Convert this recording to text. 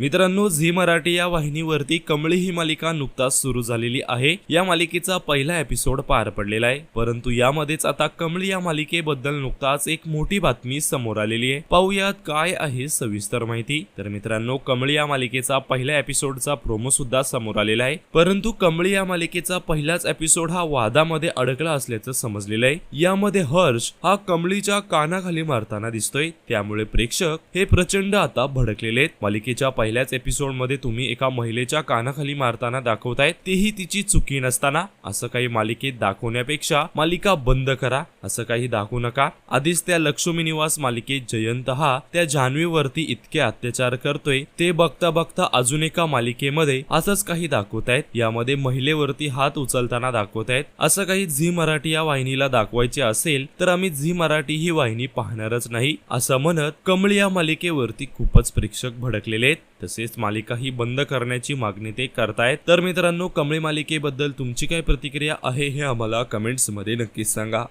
मित्रांनो झी मराठी या वाहिनीवरती कमळी ही मालिका नुकताच सुरू झालेली आहे. या मालिकेचा पहिला एपिसोड पार पडलेला आहे. परंतु यामध्येच आता कमळी या मालिकेबद्दल नुकताच एक मोठी बातमी समोर आलेली आहे. पाहूयात काय आहे सविस्तर माहिती. तर मित्रांनो कमळी या मालिकेचा पहिल्या एपिसोडचा प्रोमो सुद्धा समोर आलेला आहे. परंतु कमळी या मालिकेचा पहिलाच एपिसोड हा वादामध्ये अडकला असल्याचं समजलेलं आहे. यामध्ये हर्ष हा कमळीच्या कानाखाली मारताना दिसतोय. त्यामुळे प्रेक्षक हे प्रचंड आता भडकलेले आहेत. मालिकेच्या पहिल्याच एपिसोडमध्ये तुम्ही एका महिलेच्या कानाखाली मारताना दाखवताय तेही तिची चुकी नसताना. असं काही मालिकेत दाखवण्यापेक्षा मालिका बंद करा असं काही दाखवू नका. आधीच त्या लक्ष्मी निवास मालिकेत जयंत हा त्या जान्हवीवरती इतके अत्याचार करतोय ते बघता बघता अजून एका मालिकेमध्ये असंच काही दाखवतायत. यामध्ये महिलेवरती हात उचलताना दाखवतायत. असं काही झी मराठी या वाहिनीला दाखवायचे असेल तर आम्ही झी मराठी ही वाहिनी पाहणारच नाही असं म्हणत कमळ या मालिकेवरती खूपच प्रेक्षक भडकलेले आहेत. तसेच मालिका ही बंद करण्याची मागणी ते करतायत. तर मित्रांनो कमळी मालिकेबद्दल तुमची काय प्रतिक्रिया आहे हे आम्हाला कमेंट्समध्ये नक्कीच सांगा.